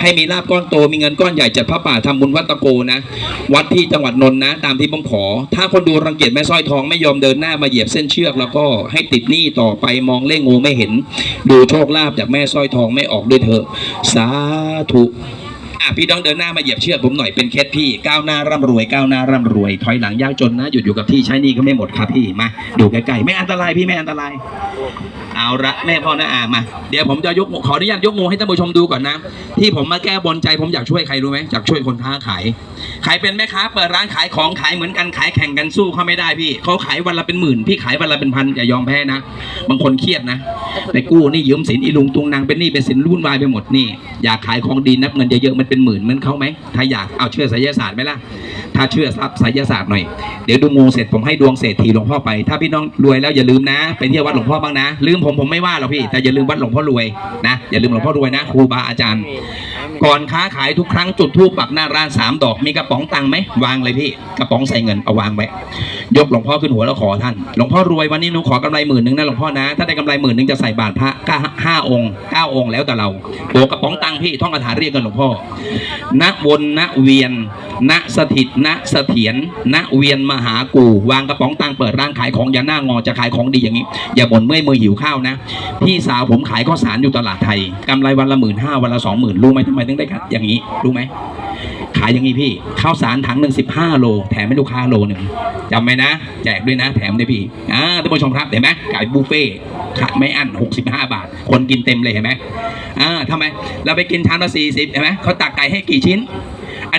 ให้มีลาบก้อนโตมีเงินก้อนใหญ่จัดพระป่าทำบุญวัดตะโกนะ วัดที่จังหวัดนนท์นะ ตามที่ผมขอ ถ้าคนดูรังเกียจแม่สร้อยทองไม่ยอมเดินหน้ามาเหยียบเส้นเชือก แล้วก็ให้ติดหนี้ต่อไปมองเล่งูไม่เห็น ดูโชคลาภจากแม่สร้อยทองไม่ออกด้วยเถอะสาธุอะพี่ต้องเดินหน้ามาเหยียบเชือกผมหน่อยเป็นเคสพี่ก้าวหน้าร่ำรวยก้าวหน้าร่ำรวย ถอยหลังยากจนนะหยุดอยู่กับที่ใช้นี่ก็ไม่หมดครับพี่มาดูใกล้ๆไม่อันตรายพี่ไม่อันตรายเอาละแม่พ่อนะอามา เดี๋ยวผมจะยกขออนุญาตยกงูให้ท่านผู้ชมดูก่อนนะ ที่ผมมาแก้บนใจผมอยากช่วยใครรู้ไหมอยากช่วยคนค้าขายขายเป็นแม่ค้าเปิดร้านขายของขายเหมือนกันขายแข่งกันสู้เขาไม่ได้พี่เขาขายวันละเป็นหมื่นพี่ขายวันละเป็นพันอย่ายอมแพ้นะ บางคนเครียดนะไปกู้นี่ยืมสินอีลุงตุงนางเป็นหนี้เป็นสินรุ่นวายไปหมดนี่อยากขายของดีนับเงินเยอะๆมันเป็นหมื่นเหมือนเขาไหมถ้าอยากเอาเชื่อไสยศาสตร์ไหมล่ะถ้าเชื่อทรัพย์ไสยศาสตร์หน่อยเดี๋ยวดูงูเสร็จผมให้ดวงเศรษฐีหลวงพ่อไป ถ้าพี่น้องรวยแล้วอย่าลืมนะไปเที่ยววัดหลวงพ่อบ้างนะลืมผมผมไม่ว่าหรอกพี่แต่อย่าลืมวัดหลวงพ่อรวยนะอย่าลืมหลวงพ่อรวยนะครูบาอาจารย์ ก่อนค้าขายทุกครั้งจุดธูปปักหน้าร้านสามดอกมีกระป๋องตังค์ไหมวางเลยพี่กระป๋องใส่เงินเอาวางไว้ยกหลวงพ่อขึ้นหัวแล้วขอท่านหลวงพ่อรวยวันนี้หนูขอกำไรหมื่นหนึ่งนะหลวงพ่อนะถ้าได้กำไรหมื่นหนึ่งจะใส่บาตรพระก้าห้าองค์เก้าองค์แล้วแต่เราโบกกระป๋องตังค์พี่ท่องคาถาเรียกกันหลวงพ่อณวนณเวียนณสถิตณเสถียรณเวียนมหากู วางกระป๋องตังค์เปิดร้านขายของอย่าหน้างอจะขายของดีอย่างนี้ อย่าบ่นเมื่อยมือหิวข้าวนะ พี่สาวผมขายข้าวสารอยู่ตลาดไทยกำไรวันละหมื่นห้าวันละสองหมื่นรู้ไหมทำไมถึงได้อย่างนี้ รู้ไหม ขายอย่างนี้พี่ข้าวสารถังหนึ่งสิบห้าโล แถมให้ลูกค้าโลหนึ่งจำไว้นะ แจกด้วยนะ แถมด้วยพี่อ่าท่านผู้ชมครับเห็นไหมขายบุฟเฟ่ขายไม่อั้นหกสิบห้าบาท คนกินเต็มเลยเห็นไหมอ่าทำไมเราไปกินชามละสี่สิบเห็นไหมเขาตักไก่ให้กี่ชิ้น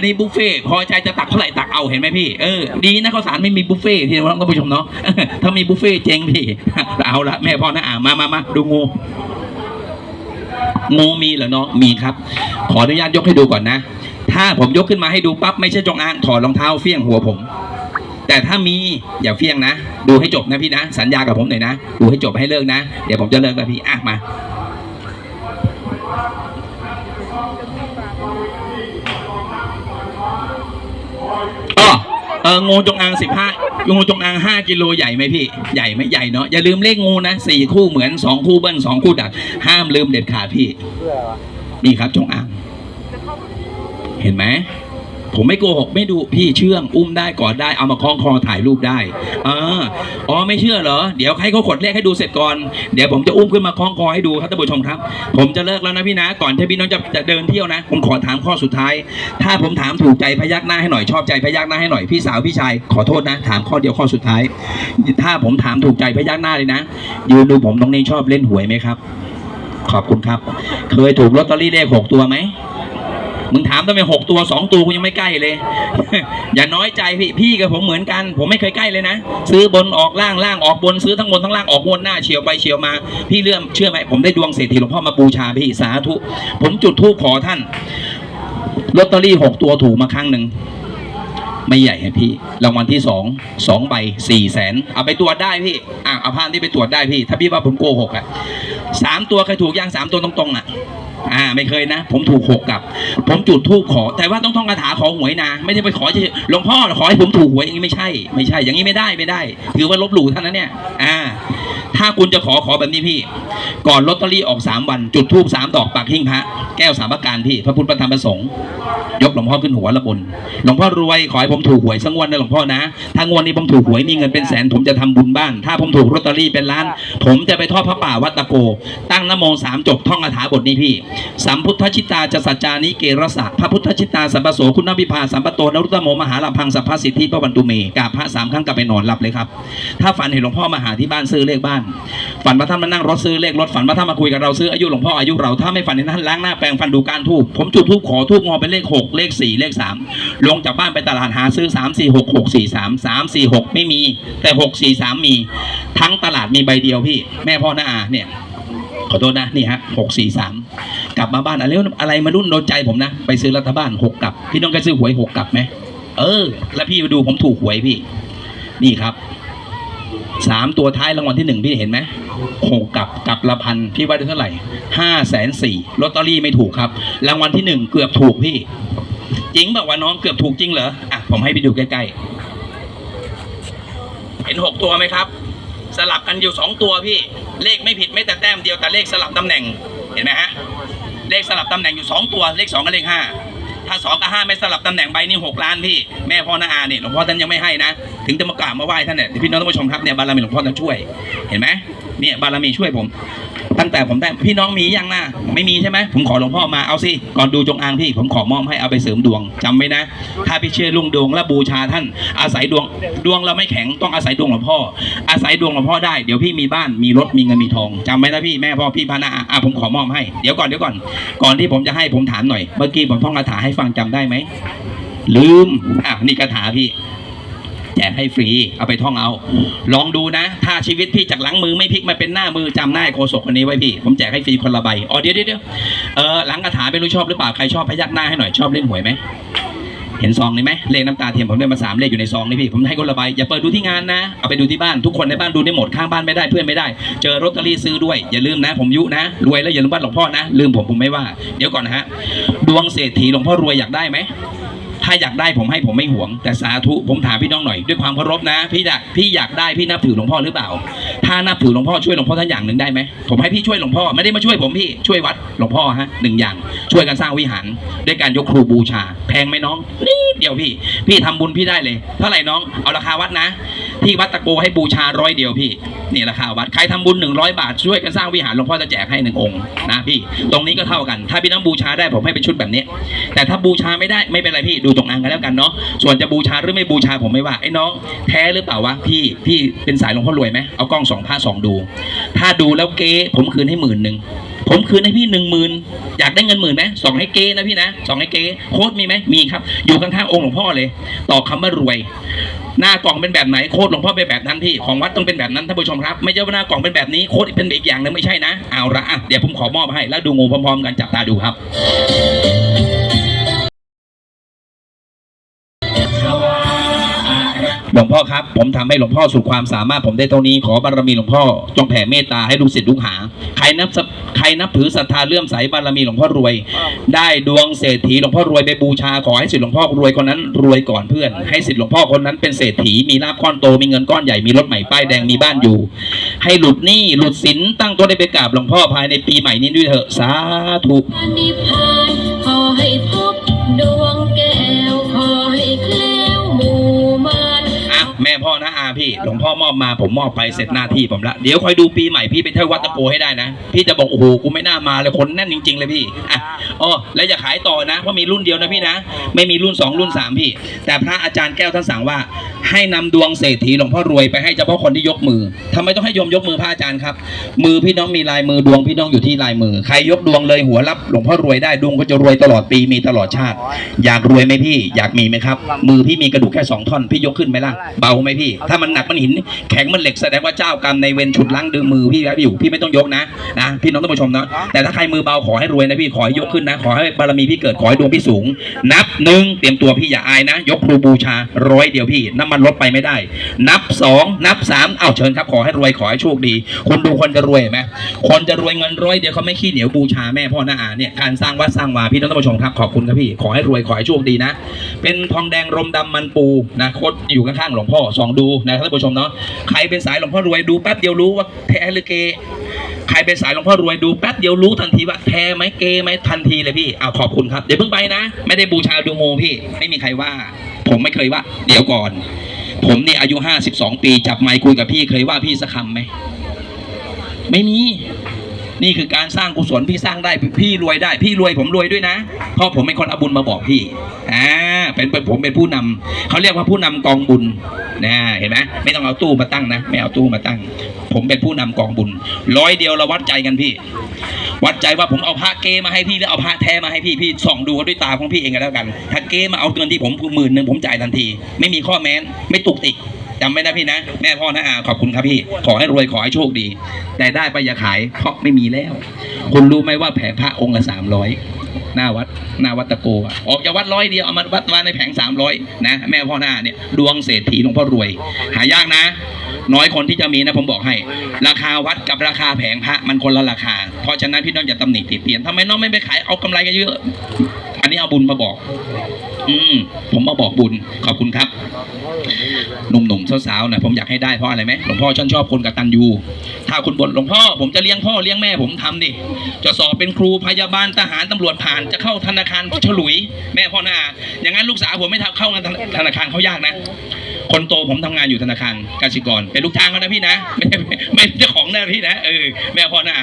นี้บุฟเฟ่พอใจจะตักเท่าไหร่ตักเอาเห็นไหมพี่เออดีนะข้าวสารไม่มีบุฟเฟ่ที่ท่านผู้ชมเนาะถ้ามีบุฟเฟ่เจ๊งพี่เอาละแม่พ่อนะอ่ามามามาดูงูงูมีเหรอเนาะมีครับ ขออนุญาตยกให้ดูก่อนนะ ถ้าผมยกขึ้นมาให้ดูปั๊บไม่ใช่จงอางถอดรองเท้าเฟี้ยงหัวผม แต่ถ้ามีอย่าเฟี้ยงนะ ดูให้จบนะพี่นะ สัญญากับผมหน่อยนะ ดูให้จบให้เลิกนะ เดี๋ยวผมจะเลิกแล้วพี่อะมา เอองูจงอางสิบห้างูจงอางห้ากิโลใหญ่ไหมพี่ใหญ่ไหมใหญ่เนาะอย่าลืมเลขงูนะสี่คู่เหมือนสองคู่เบิ้ลสองคู่ดัก ห้ามลืมเด็ดขาดพี่นี่ครับจงอาง เห็นไหม ผมไม่โกหกไม่ดูพี่เชื่องอุ้มได้กอดได้เอามาคล้องคอถ่ายรูปได้เอออ๋อไม่เชื่อเหรอเดี๋ยวให้เขาขดเลขให้ดูเสร็จก่อนเดี๋ยวผมจะอุ้มขึ้นมาคล้องคอให้ดูครับท่านผู้ชมครับ ผมจะเลิกแล้วนะพี่นะ ก่อนที่พี่น้องจะจะเดินเที่ยวนะ ผมขอถามข้อสุดท้าย ถ้าผมถามถูกใจพยักหน้าให้หน่อยชอบใจพยักหน้าให้หน่อยพี่สาวพี่ชายขอโทษนะ ถามข้อเดียวข้อสุดท้าย ถ้าผมถามถูกใจพยักหน้าเลยนะยืนดูผมตรงนี้ชอบเล่นหวยไหมครับ ขอบคุณครับ เคยถูกลอตเตอรี่เลขหกตัวไหม มึงถามทำไมหกตัวสองตัวกูยังไม่ใกล้เลย อย่าน้อยใจพี่พี่กับผมเหมือนกัน ผมไม่เคยใกล้เลยนะ ซื้อบนออกล่างล่างออกบนซื้อทั้งบนทั้งล่างออกบนหน้าเฉียวไปเฉียวมา พี่เลื่อมเชื่อไหมผมได้ดวงเศรษฐีหลวงพ่อมาบูชาพี่สาธุ ผมจุดธูปขอท่านลอตเตอรี่หกตัวถูกมาครั้งหนึ่งไม่ใหญ่ฮะพี่ รางวัลที่สองสองใบสี่แสนเอาไปตรวจได้พี่อะเอาพานที่ไปตรวจได้พี่ ถ้าพี่ว่าผมโกหกอะ สามตัวเคยถูกย่างสามตัวตรงๆอะอ่าไม่เคยนะ ผมถูกหกกับ ผมจุดทูบขอ แต่ว่าต้องท่องคาถาขอหวยนะ ไม่ได้ไปขอเฉยๆหลวงพ่อขอให้ผมถูกหวยอย่างนี้ไม่ใช่ ไม่ใช่ อย่างนี้ไม่ได้ไม่ได้ ถือว่าลบหลู่ท่านนะเนี่ย อ่า ถ้าคุณจะขอขอแบบนี้พี่ ก่อนลอตเตอรี่ออกสามวัน จุดทูบสามดอกปากหิ้งพระแก้วสามประการพี่ พระพุทธพระธรรมพระสงฆ์ยกหลวงพ่อขึ้นหัวละบนหลวงพ่อรวยขอให้ผมถูกหวยสักงวดนะหลวงพ่อนะ ถ้างวดนี้ผมถูกหวยมีเงินเป็นแสนผมจะทำบุญบ้าน ถ้าผมถูกลอตเตอรี่เป็นล้าน ผมจะไปทอดพระป่าวัดตะโก ตั้งนโมสามจบท่องคาถาบทนี้พี่ สัมพุทธชิตาจะสัจจานิเกรสะพระพุทธชิตาสัมปโสคุณวิภาสัมปโตนรุตโมมหาลพังสัพพสิทธิปวันตุเมกาพระสามครั้งกลับไปนอนหลับเลยครับ ถ้าฝันเห็นหลวงพ่อมาหาที่บ้านซื้อเลขบ้านฝันว่าท่านมานั่งรถซื้อเลขรถฝันว่าท่านมาคุยกับเราซื้ออายุหลวงพ่ออายุเราถ้าไม่ฝันเห็นท่านล้างหน้าแปรงฟันดูการทูบผมจุดทูบขอทูบงอเป็นเลขหกเลขสี่เลขสามลงจากบ้านไปตลาดหาซื้อสามสี่หกหกสี่สามสามสี่หกไม่มี แต่หกสี่สามมี ทั้งตลาดมีใบเดียวพี่ แม่พ่อหน้าอาเนี่ยขอโทษนะนี่ฮะหกสี่สามกลับมาบ้านอะไรอะไรมารุ่นโดนใจผมนะ ไปซื้อรัฐบาลหกกลับ พี่น้องเคยซื้อหวยหกกลับไหมเออ แล้วพี่ไปดูผมถูกหวยพี่ นี่ครับ สามตัวท้ายรางวัลที่หนึ่งพี่เห็นไหมหกกับกับละพันพี่ว่าได้เท่าไหร่ห้าแสนสี่ลอตเตอรี่ไม่ถูกครับ รางวัลที่หนึ่งเกือบถูกพี่ จริงบอกว่าน้องเกือบถูกจริงเหรออะผมให้ไปดูใกล้ๆเห็นหกตัวไหมครับ สลับกันอยู่สองตัวพี่ เลขไม่ผิดไม่แต่แต้มเดียวแต่เลขสลับตำแหน่งเห็นไหมฮะเลขสลับตำแหน่งอยู่สองตัวเลขสองกับเลขห้า ถ้าสองกับห้าไม่สลับตำแหน่งใบนี่หกล้านพี่แม่พ่อนาอาเนี่ยหลวงพ่อท่านยังไม่ให้นะ ถึงจะมากราบมาไหว้ท่านเนี่ยพี่น้องท่านผู้ชมครับเนี่ยบารมีหลวงพ่อท่านช่วยเห็นไหม เนี่ยบารมีช่วยผม ตั้งแต่ผมได้พี่น้องมียังนะไม่มีใช่ไหมผมขอหลวงพ่อมาเอาสิก่อนดูจงอางพี่ ผมขอมอบให้เอาไปเสริมดวงจำไว้นะ ถ้าพี่เชื่อลุงดวงและบูชาท่าน อาศัยดวงดวงเราไม่แข็งต้องอาศัยดวงหลวงพ่อ อาศัยดวงหลวงพ่อได้เดี๋ยวพี่มีบ้านมีรถมีเงินมีทองจำไว้นะพี่แม่พ่อพี่พานาอะผมขอมอบให้เดี๋ยวก่อนเดี๋ยวก่อน ก่อนที่ผมจะให้ผมถามหน่อย เมื่อกี้ผมท่องคาถาให้ฟังจำได้ไหมลืมอะนี่คาถาพี่ แจกให้ฟรี เอาไปท่องเอา ลองดูนะ ถ้าชีวิตพี่จากหลังมือไม่พลิกมาเป็นหน้ามือจำหน้าโคศกคนนี้ไว้พี่ ผมแจกให้ฟรีคนละใบอ๋อเดี๋ยวเดี๋ยวเออหลังคาถาไม่รู้ชอบหรือเปล่าใครชอบพยักหน้าให้หน่อยชอบเล่นหวยไหมเห็นซองนี้ไหมเลขน้ำตาเทียมผมได้มาสามเลขอยู่ในซองนี่พี่ผมให้คนละใบอย่าเปิดดูที่งานนะเอาไปดูที่บ้านทุกคนในบ้านดูได้หมดข้างบ้านไม่ได้เพื่อนไม่ได้ เจอลอตเตอรี่ซื้อด้วย อย่าลืมนะ ผมยุนะ รวยแล้วอย่าลืมบ้านหลวงพ่อนะ ลืมผมผมไม่ว่า เดี๋ยวก่อนนะฮะดวงเศรษฐีหลวงพ่อรวยอยากได้ไหม ถ้าอยากได้ผมให้ผมไม่หวง แต่สาธุผมถามพี่น้องหน่อยด้วยความเคารพนะ พี่อยากพี่อยากได้พี่นับถือหลวงพ่อหรือเปล่า ถ้านับถือหลวงพ่อช่วยหลวงพ่อท่านอย่างหนึ่งได้ไหมผมให้พี่ช่วยหลวงพ่อไม่ได้มาช่วยผมพี่ช่วยวัดหลวงพ่อฮะหนึ่งอย่าง ช่วยกันสร้างวิหารด้วยการยกครูบูชา แพงไหมน้องนิดเดียวพี่ พี่ทำบุญพี่ได้เลยเท่าไหร่น้องเอาราคาวัดนะที่วัดตะโกให้บูชาร้อยเดียวพี่นี่ราคาวัดใครทำบุญ 100 บาทช่วยกันสร้างวิหารหลวงพ่อจะแจกให้หนึ่งองค์นะพี่ ตรงนี้ก็เท่ากัน ถ้าพี่น้องบูชาได้ผมให้เป็นชุดแบบนี้ แต่ถ้าบูชาไม่ได้ไม่เป็นไรพี่ดูตรงอ่างกันแล้วกันเนาะส่วนจะบูชาหรือไม่บูชาผมไม่ว่าไอ้น้องแท้หรือเปล่าวะพี่พี่เป็นสายหลวงพ่อรวยไหมเอากล้องสองผ้าสองดู ถ้าดูแล้วเก๊ผมคืนให้หมื่นหนึ่งผมคืนให้พี่หนึ่งหมื่นอยากได้เงินหมื่นไหมสองให้เก๊นะพี่นะสองให้เก๊โค้ดมีไหมมีครับ อยู่ข้างๆองค์หลวงพ่อเลย ต่อคำว่ารวย หน้ากล่องเป็นแบบไหนโคตรหลวงพ่อเป็นแบบนั้นพี่ของวัดต้องเป็นแบบนั้นท่านผู้ชมครับ ไม่ใช่ว่าหน้ากล่องเป็นแบบนี้โคตรเป็นอีกอย่างนึงไม่ใช่นะเอาละอะเดี๋ยวผมขอมอบให้แล้วดูงูพร้อมๆกันจับตาดูครับ หลวงพ่อครับ ผมทำให้หลวงพ่อสุดความสามารถผมได้เท่านี้ขอบารมีหลวงพ่อ จงแผ่เมตตาให้ลูกศิษย์ลูกหา ใครนับใครนับถือศรัทธาเลื่อมใสบารมีหลวงพ่อรวย ได้ดวงเศรษฐีหลวงพ่อรวยไปบูชาขอให้ศิษย์หลวงพ่อรวยคนนั้นรวยก่อนเพื่อน ให้ศิษย์หลวงพ่อคนนั้นเป็นเศรษฐีมีลาภก้อนโตมีเงินก้อนใหญ่มีรถใหม่ป้ายแดงมีบ้านอยู่ ให้หลุดหนี้หลุดสินตั้งตัวได้ไปกราบหลวงพ่อภายในปีใหม่นี้ด้วยเถอะสาธุนิพพานขอให้พบดวง แม่พ่อนะอาพี่หลวงพ่อมอบมาผมมอบไปเสร็จหน้าที่ผมละเดี๋ยวคอยดูปีใหม่พี่ไปเที่ยววัดตะโกให้ได้นะ พี่จะบอกโอ้โหกูไม่น่ามาเลยคนแน่นจริง ๆ เลยพี่อะอ๋อแล้วอย่าขายต่อนะเพราะมีรุ่นเดียวนะพี่นะ ไม่มีรุ่นสองรุ่นสามพี่ แต่พระอาจารย์แก้วท่านสั่งว่า ให้นำดวงเศรษฐีหลวงพ่อรวยไปให้เฉพาะคนที่ยกมือทำไมต้องให้โยมยกมือพระอาจารย์ครับ มือพี่น้องมีลายมือดวงพี่น้องอยู่ที่ลายมือ ใครยกดวงเลยหัวรับหลวงพ่อรวยได้ดวงก็จะรวยตลอดปีมีตลอดชาติ อยากรวยไหมพี่ อยากมีไหมครับ มือพี่มีกระดูกแค่สองท่อนพี่ยกขึ้นไหมล่ะเบาไหมพี่ ถ้ามันหนักมันหิน แข็งมันเหล็กแสดงว่าเจ้ากรรมในเวรฉุดล้างดึงมือพี่ไว้อยู่พี่ไม่ต้องยกนะนะพี่น้องท่านผู้ชมนะแต่ถ้าใครมือเบาขอให้รวยนะพี่ขอให้ยกขึ้นนะ ขอให้บารมีพี่เกิดขอให้ดวงพี่สูง นับหนึ่งเตรียมตัวพี่อย่าอายนะ ยกครูบูชาร้อยเดียวพี่น้ำมันลดไปไม่ได้ นับสองนับสามเอาเชิญครับขอให้รวยขอให้โชคดีคนดูคนจะรวยเห็นไหมคนจะรวยเงินร้อยเดียวเขาไม่ขี้เหนียวบูชาแม่พ่อหน้าอาเนี่ยการสร้างวัดสร้างวาพี่น้องท่านผู้ชมครับขอบคุณครับพี่ขอให้รวยขอให้โชคดีนะ เป็นทองแดงรมดำมันปูนะโคตรอยู่ข้างๆหลวงพ่อสองดูนะท่านผู้ชมเนาะใครเป็นสายหลวงพ่อรวยดูแป๊บเดียวรู้ว่าแท้หรือเกใครเป็นสายหลวงพ่อรวยดูแป๊บเดียวรู้ทันทีว่าแท้ไหมเกไหมทันทีเลยพี่เอาขอบคุณครับเดี๋ยวเพิ่งไปนะ ไม่ได้บูชาดูโมพี่ ไม่มีใครว่า ผมไม่เคยว่า เดี๋ยวก่อน ผมเนี่ยอายุห้าสิบสองปี จับไมค์คุยกับพี่เคยว่าพี่สักคำไหม ไม่มี นี่คือการสร้างกุศลพี่สร้างได้พี่รวยได้ พี่รวยผมรวยด้วยนะเพราะผมเป็นคนเอาบุญมาบอกพี่อ่าเป็นเป็นผมเป็นผู้นำเขาเรียกว่าผู้นำกองบุญนะเห็นไหมไม่ต้องเอาตู้มาตั้งนะไม่เอาตู้มาตั้ง ผมเป็นผู้นำกองบุญ ร้อยเดียวเราวัดใจกันพี่ วัดใจว่าผมเอาพระเกมาให้พี่หรือเอาพระแท้มาให้พี่พี่ส่องดูด้วยตาของพี่เองก็แล้วกัน ถ้าเกมาเอาเงินที่ผมหมื่นหนึ่งผมจ่ายทันที ไม่มีข้อแม้นไม่ตุกติก จำไว้นะพี่นะ แม่พ่อนะอาขอบคุณครับพี่ ขอให้รวยขอให้โชคดี แต่ได้ไปอย่าขาย เพราะไม่มีแล้ว คุณรู้ไหมว่าแผงพระองค์ละสามร้อยหน้าวัดหน้าวัดตะโกอะออกจากวัดร้อยเดียวเอามาวัดมาในแผงสามร้อยนะแม่พ่อหน้าเนี่ยดวงเศรษฐีหลวงพ่อรวย หายากนะ น้อยคนที่จะมีนะผมบอกให้ ราคาวัดกับราคาแผงพระมันคนละราคา เพราะฉะนั้นพี่น้องอย่าตำหนิติเตียนทำไมน้องไม่ไปขายเอากำไรกันเยอะ อันนี้เอาบุญมาบอก อืมผมมาบอกบุญขอบคุณครับ หนุ่มๆสาวๆนะผมอยากให้ได้เพราะอะไรไหมหลวงพ่อฉันชอบคนกตัญญูถ้าคุณบ่นหลวงพ่อผมจะเลี้ยงพ่อเลี้ยงแม่ผมทำดิจะสอบเป็นครูพยาบาลทหารตำรวจผ่านจะเข้าธนาคารฉลุย แม่พ่อหน้าอย่างนั้นลูกสาวผมไม่ทำเข้าธนาคารเขายากนะ คนโตผมทำงานอยู่ธนาคารกสิกรเป็นลูกจ้างเขานะพี่นะไม่ไม่เจ้าของนะพี่นะเออแม่พ่อหน้า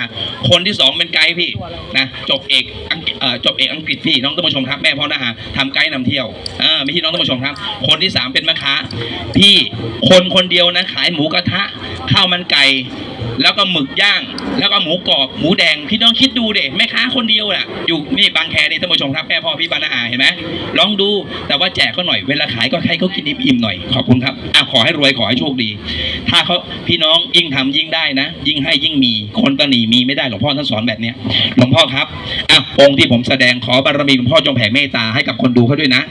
คนที่สองเป็นไกด์พี่นะจบเอกอังกฤษจบเอกอังกฤษพี่น้องท่านผู้ชมครับแม่พ่อหน้าทำไกด์นำเที่ยวอ่าไม่ใช่น้องท่านผู้ชมครับ คนที่สามเป็นแม่ค้าพี่คนคนเดียวนะขายหมูกระทะข้าวมันไก่ แล้วก็หมึกย่าง แล้วก็หมูกรอบหมูแดงพี่น้องคิดดูเด็แม่ค้าคนเดียวน่ะ อยู่นี่บางแคนี่ท่านผู้ชมครับแม่พ่อพี่บานาอาเห็นไหมลองดูแต่ว่าแจกเขาหน่อยเวลาขายก็ให้เขากินอิ่มๆหน่อยขอบคุณครับอะขอให้รวยขอให้โชคดี ถ้าเขาพี่น้องยิ่งทำยิ่งได้นะ ยิ่งให้ยิ่งมีคนตนีมีไม่ได้หลวงพ่อท่านสอนแบบเนี้ยหลวงพ่อครับอะองค์ที่ผมแสดงขอบารมีหลวงพ่อจงแผ่เมตตาให้กับคนดูเขาด้วยนะ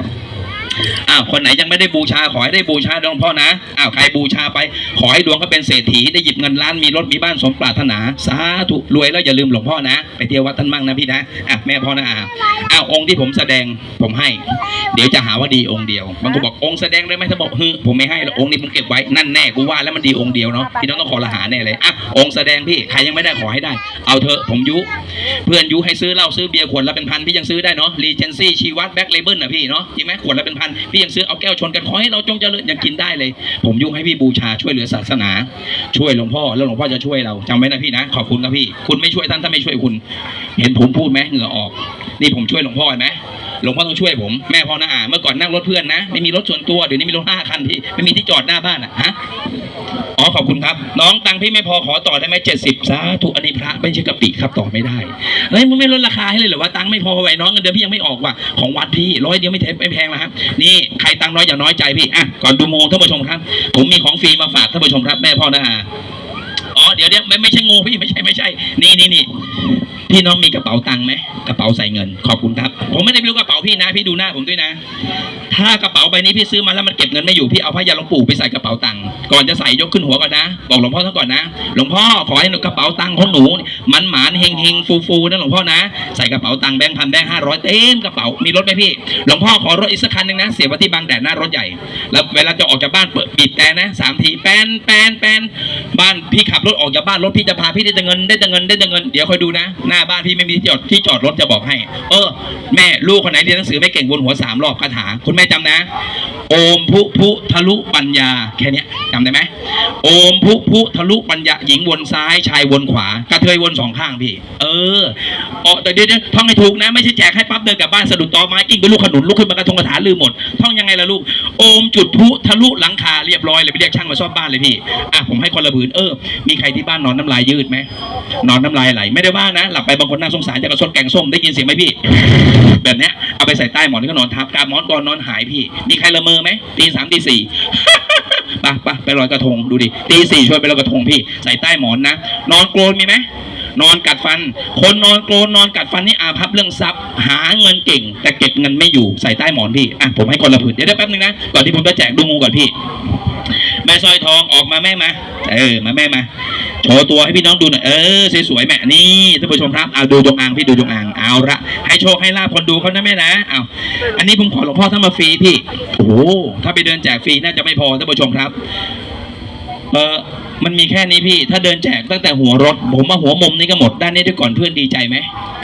อ้าวคนไหนยังไม่ได้บูชาขอให้ได้บูชาหลวงพ่อนะอ้าวใครบูชาไป ขอให้ดวงเขาเป็นเศรษฐีได้หยิบเงินล้านมีรถมีบ้านสมปรารถนาสาธุรวยแล้วอย่าลืมหลวงพ่อนะ ไปเที่ยววัดท่านมั่งนะพี่นะอะแม่พ่อนะอาอ้าวองค์ที่ผมแสดงผมให้ เดี๋ยวจะหาว่าดีองค์เดียวบางคนบอกองค์แสดงได้ไหมถ้าบอกฮึผมไม่ให้แล้วองค์นี้ผมเก็บไว้นั่นแน่กูว่าแล้วมันดีองค์เดียวเนาะพี่น้องต้องขอละหาแน่เลยอะองค์แสดงพี่ใครยังไม่ได้ขอให้ได้ เอาเถอะผมยุ เพื่อนยุให้ซื้อเหล้าซื้อเบียร์ขวดละเป็นพันพี่ยังซื้อได้เนาะรีเจนซี่ชีวัตแบ็คเลเบิลนะพี่เนาะจริงไหมขวดละเป็นพันพี่ยังซื้อเอาแก้วชนกันขอให้เราจงเจริญยังกินได้เลย ผมยุ่งให้พี่บูชาช่วยเหลือศาสนา ช่วยหลวงพ่อแล้วหลวงพ่อจะช่วยเราจำไว้นะพี่นะขอบคุณครับพี่ คุณไม่ช่วยท่านถ้าไม่ช่วยคุณ เห็นผมพูดไหมเหงื่อออก นี่ผมช่วยหลวงพ่อเห็นไหมหลวงพ่อต้องช่วยผมแม่พ่อนะอ่าเมื่อก่อนนั่งรถเพื่อนนะไม่มีรถส่วนตัวเดี๋ยวนี้มีรถห้าคันพี่ไม่มีที่จอดหน้าบ้านอะฮะ อ๋อขอบคุณครับ น้องตังค์พี่ไม่พอขอต่อได้ไหมเจ็ดสิบสาธุอันนี้พระไม่ใช่กะปิครับต่อไม่ได้เฮ้ยมึงไม่ลดราคาให้เลยเหรอว่าตังค์ไม่พอไว้น้องเงินเดือนพี่ยังไม่ออกว่ะของวัดพี่ร้อยเดียวไม่แทไม่แพงนะครับนี่ใครตังค์น้อยอย่าน้อยใจพี่อะก่อนดูโมงท่านผู้ชมครับ ผมมีของฟรีมาฝากท่านผู้ชมครับแม่พ่อนะอาอ๋อเดี๋ยวเดี๋ยวไม่ไม่ใช่งูพี่ไม่ใช่ไม่ใช่ นี่นี่นี่พี่น้องมีกระเป๋าตังค์ไหม กระเป๋าใส่เงิน ขอบคุณครับ ผมไม่ได้ไปรู้กระเป๋าพี่นะ พี่ดูหน้าผมด้วยนะ ถ้ากระเป๋าใบนี้พี่ซื้อมาแล้วมันเก็บเงินไม่อยู่พี่เอาพระยาหลวงปู่ไปใส่กระเป๋าตังค์ก่อนจะใส่ยกขึ้นหัวก่อนนะ บอกหลวงพ่อท่านก่อนนะ หลวงพ่อขอให้กระเป๋าตังค์ของหนู มันหมานเฮงเฮงฟูฟูนะหลวงพ่อนะ ใส่กระเป๋าตังค์แบงค์พันแบงค์ห้าร้อยเต็มกระเป๋า มีรถไหมพี่ หลวงพ่อขอรถอีกสักคันหนึ่งนะ เสียบไว้ที่บางแดดหน้ารถใหญ่ แล้วเวลาจะออกจากบ้านเปิดบีบแต่นะสามทีแปนแปนแปนบ้านพี่ขับรถออกจากบ้านรถพี่จะพาพี่ได้แต่เงินได้แต่เงินได้แต่เงินเดี๋ยวคอยดูนะ หน้าบ้านพี่ไม่มีที่จอดที่จอดรถจะบอกให้ เออ แม่ลูกคนไหนเรียนหนังสือไม่เก่งวนหัวสามรอบคาถา คุณแม่จำนะ โอมพุพุทะลุปัญญาแค่นี้จำได้ไหมโอมพุพุทะลุปัญญาหญิงวนซ้ายชายวนขวากระเทยวนสองข้างพี่ เอออ๋อเดี๋ยวเดี๋ยวเดี๋ยวท่องให้ถูกนะ ไม่ใช่แจกให้ปั๊บเดินกลับบ้านสะดุดตอไม้กิ้งไปลูกขนุนลุกขึ้นมากระทงกระถาลืมหมด ท่องยังไงล่ะลูก โอมจุดพุทะลุหลังคาเรียบร้อยเลยไปเรียกช่างมาซ่อมบ้านเลยพี่อะผมให้คนละผืนเออมีใครที่บ้านนอนน้ำลายยืดไหมนอนน้ำลายไหลไม่ได้ว่านะ หลับไปบางคนน่าสงสารจะกระซนแกงส้มได้ยินเสียงไหมพี่ แบบเนี้ยเอาไปใส่ใต้หมอนก็นอนทับกาหมอนก่อนนอนหายพี่ มีใครละเมอไหมตีสามตีสี่ไปไปไปลอยกระทงดูดิตีสี่ช่วยไปลอยกระทงพี่ ใส่ใต้หมอนนะ นอนโกรนมีไหมนอนกัดฟัน คนนอนโกรนนอนกัดฟันนี่อาภัพเรื่องทรัพย์ หาเงินเก่ง แต่เก็บเงินไม่อยู่ใส่ใต้หมอนพี่อะผมให้คนละผืนเดี๋ยวเดี๋ยวแป๊บนึงนะก่อนที่ผมจะแจกดูงูก่อนพี่ แม่สร้อยทองออกมาแม่มา เออ มาแม่มาโชว์ตัวให้พี่น้องดูหน่อย เออสวยๆแม่นี่ท่านผู้ชมครับเอาดูจงอางพี่ดูจงอางเอาละให้โชคให้ลาภคนดูเขานะแม่นะเอาอันนี้ผมขอหลวงพ่อท่านมาฟรีพี่โอ้โหถ้าไปเดินแจกฟรีน่าจะไม่พอท่านผู้ชมครับ เออ มันมีแค่นี้พี่ ถ้าเดินแจกตั้งแต่หัวรถ ผมมาหัวมุมนี้ก็หมดด้านนี้ด้วยก่อนเพื่อนดีใจไหม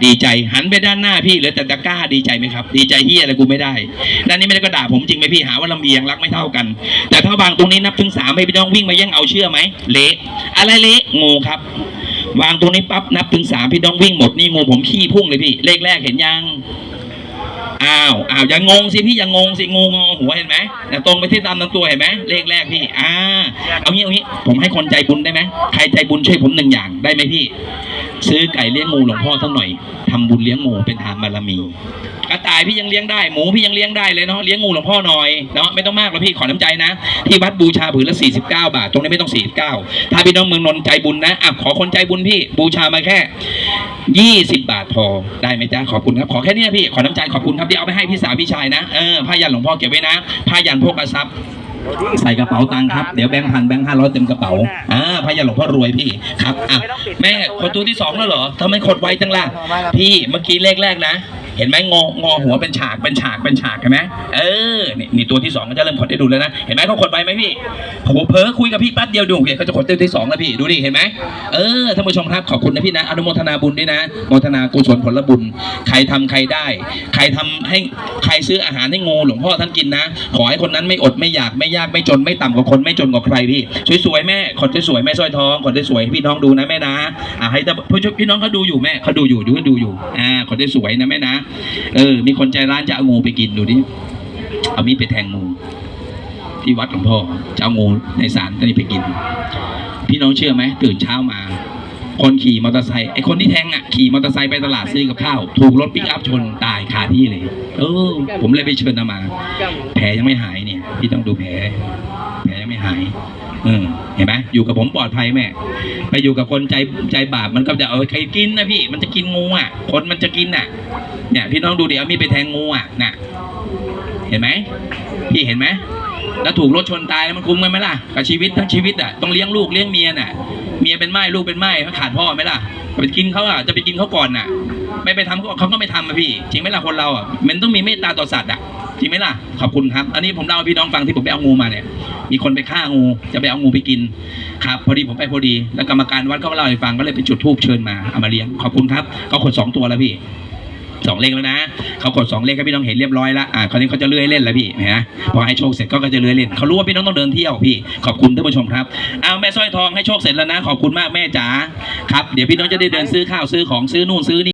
ดีใจ หันไปด้านหน้าพี่เหลือแต่ตะกร้าดีใจไหมครับ ดีใจเฮียอะไรกูไม่ได้ ด้านนี้ไม่ได้ก็ด่าผมจริงไหมพี่หาว่าลำเอียงรักไม่เท่ากัน แต่ถ้าวางตรงนี้นับถึงสามให้พี่น้องวิ่งมาแย่งเอาเชื่อไหม เละอะไรเละงูครับวางตรงนี้ปั๊บนับถึงสามพี่น้องวิ่งหมดนี่งูผมขี้พุ่งเลยพี่เลขแรกเห็นยัง อ้าวอ้าวอย่างงงสิพี่อย่างงงสิงูงอหัวเห็นไหมแต่ตรงไปที่ตามลำตัวเห็นไหมเลขแรกพี่อ่าเอางี้เอางี้ผมให้คนใจบุญได้ไหมใครใจบุญช่วยผมหนึ่งอย่างได้ไหมพี่ ซื้อไก่เลี้ยงงูหลวงพ่อสักหน่อยทำบุญเลี้ยงงูเป็นทานบารมี กระต่ายพี่ยังเลี้ยงได้ หมูพี่ยังเลี้ยงได้เลยเนาะเลี้ยงงูหลวงพ่อหน่อยเนาะไม่ต้องมากหรอกพี่ขอน้ำใจนะ ที่วัดบูชาผืนละ 49 บาท ตรงนี้ไม่ต้อง 49 ถ้าพี่น้องเมืองนนท์ใจบุญนะอะขอคนใจบุญพี่บูชามาแค่ 20 บาทพอได้ไหมจ๊ะขอบคุณครับขอแค่นี้พี่ขอน้ำใจขอบคุณครับที่เอาไปให้พี่สาวพี่ชายนะเออผ้ายันหลวงพ่อเก็บไว้นะผ้ายันพวกกระซับ ใส่กระเป๋าตังค์ครับ เดี๋ยวแบงค์พันแบงค์ห้าร้อยเต็มกระเป๋า อ่าพะยาหลวงพ่อรวยพี่ครับอะแม่คนตัวที่สองแล้วเหรอทำไมขดไวจังล่ะ พี่เมื่อกี้เลขแรกนะ เห็นไหมงองอหัวเป็นฉากเป็นฉากเป็นฉากเห็นไหมเออนี่นี่ตัวที่สองก็จะเริ่มขดได้ดูแล้วนะเห็นไหมเขาขดไปไหมพี่ผมเผลอคุยกับพี่แป๊บเดียวดูเห็นเขาจะขดตัวที่สองแล้วพี่ดูดิเห็นไหมเออท่านผู้ชมครับขอบคุณนะพี่นะอนุโมทนาบุญด้วยนะโมทนากุศลผลบุญ ใครทำใครได้ ใครทำให้ใครซื้ออาหารให้งูหลวงพ่อท่านกินนะ ขอให้คนนั้นไม่อดไม่อยากไม่ยากไม่จนไม่ต่ำกว่าคนไม่จนกว่าใครพี่สวยๆแม่คนสวยๆแม่สร้อยทองคนสวยๆพี่น้องดูนะแม่นะอ่าให้ท่พี่น้องเขาดูอยู่แม่เขาดูอยู่ดูดูอยู่อ่าคนสวยๆนะแม่นะเออ มีคนใจร้านจะเอางูไปกินดูดิเอามีดไปแทงงูที่วัดหลวงพ่อจะเอางูในศาลท่านนี้ไปกิน พี่น้องเชื่อไหมตื่นเช้ามา คนขี่มอเตอร์ไซค์ไอ้คนที่แทงอะขี่มอเตอร์ไซค์ไปตลาดซื้อกับข้าว ถูกรถปิกอัพชนตายคาที่เลย เออ ผมเลยไปเชิญเอามา แผลยังไม่หายเนี่ย พี่ต้องดูแผล แผลยังไม่หาย เออเห็นไหมอยู่กับผมปลอดภัยแม่ไปอยู่กับคนใจใจบาปมันก็จะเอาใครกินนะพี่ มันจะกินงูอะ คนมันจะกินอะ เนี่ยพี่น้องดูเดี๋ยวมีไปแทงงูอะน่ะ เห็นไหมพี่เห็นไหมแล้วถูกรถชนตายแล้วมันคุ้มกันไหมล่ะกับชีวิตทั้งชีวิตอะต้องเลี้ยงลูกเลี้ยงเมียน่ะ เมียเป็นไม้ลูกเป็นไม้เขาขาดพ่อไหมล่ะไปกินเขาอะจะไปกินเขาก่อนน่ะ ไม่ไปทำเขาเขาก็ไม่ทำอะพี่จริงไหมล่ะคนเราอะมันต้องมีเมตตาต่อสัตว์อะ จริงไหมล่ะ ขอบคุณครับ อันนี้ผมเล่าให้พี่น้องฟังที่ผมไปเอางูมาเนี่ย มีคนไปฆ่างู จะไปเอางูไปกิน ครับ พอดีผมไปพอดี แล้วกรรมการวัดก็มาเล่าให้ฟัง ก็เลยไปจุดธูปเชิญมาเอามาเลี้ยง ขอบคุณครับ เขาขนสองตัวแล้วพี่สองเลขแล้วนะ เขากดสองเลขให้พี่น้องเห็นเรียบร้อยแล้วอ่าคราวนี้เขาจะเลื่อยเล่นแล้วพี่นไหมพอให้โชคเสร็จก็ก็จะเลื่อยเล่นเขารู้ว่าพี่น้องต้องเดินเที่ยวพี่ ขอบคุณท่านผู้ชมครับเอาแม่สร้อยทองให้โชคเสร็จแล้วนะ ขอบคุณมากแม่จ๋าครับ เดี๋ยวพี่น้องจะได้เดินซื้อข้าวซื้อของซื้อนู่นซื้อนี่